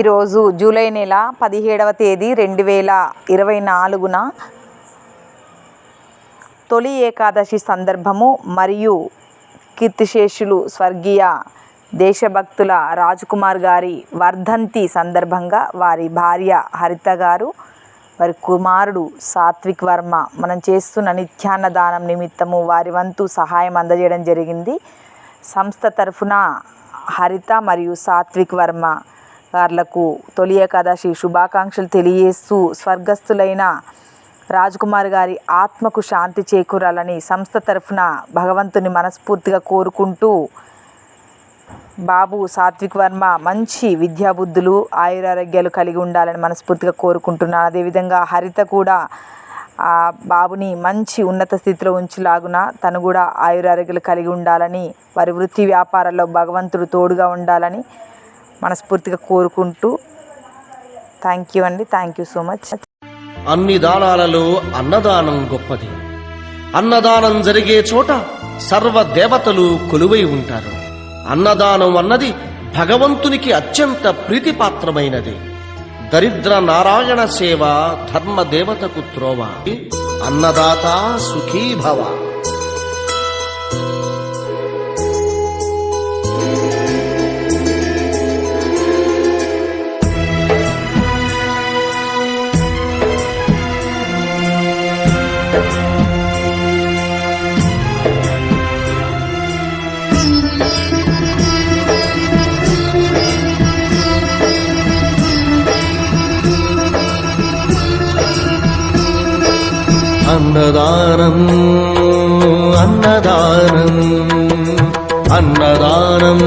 ఈరోజు జూలై నెల పదిహేడవ తేదీ రెండు వేల ఇరవై నాలుగున తొలి ఏకాదశి సందర్భము మరియు కీర్తిశేషులు స్వర్గీయ దేశభక్తుల రాజ్కుమార్ గారి వర్ధంతి సందర్భంగా వారి భార్య హరిత గారు వారి కుమారుడు సాత్విక్ వర్మ మనం చేస్తున్న నిత్యాన్నదానం నిమిత్తము వారి వంతు సహాయం అందజేయడం జరిగింది. సంస్థ తరఫున హరిత మరియు సాత్విక్ వర్మ గార్లకు తొలి ఏకాదశి శుభాకాంక్షలు తెలియజేస్తూ స్వర్గస్థులైన రాజ్కుమార్ గారి ఆత్మకు శాంతి చేకూరాలని సంస్థ తరఫున భగవంతుని మనస్ఫూర్తిగా కోరుకుంటూ బాబు సాత్విక్ వర్మ మంచి విద్యాబుద్ధులు ఆయురారోగ్యాలు కలిగి ఉండాలని మనస్ఫూర్తిగా కోరుకుంటున్నాను. అదేవిధంగా హరిత కూడా ఆ బాబుని మంచి ఉన్నత స్థితిలో ఉంచిలాగున తను కూడా ఆయురారోగ్యాలు కలిగి ఉండాలని వారి వృత్తి వ్యాపారాల్లో భగవంతుడు తోడుగా ఉండాలని మనస్ఫూర్తిగా కోరుకుంటూ థ్యాంక్ యూ అండి. థ్యాంక్ యూ సో మచ్ అన్ని దానాలలో అన్నదానం గొప్పది. అన్నదానం జరిగే చోట సర్వ దేవతలు కొలువై ఉంటారు. అన్నదానం అన్నది భగవంతునికి అత్యంత ప్రీతిపాత్రమైనది. దరిద్ర నారాయణ సేవ ధర్మ దేవతకు త్రోవ. అన్నదాత సుఖీభవ. అన్నదానం అన్నదానం అన్నదానం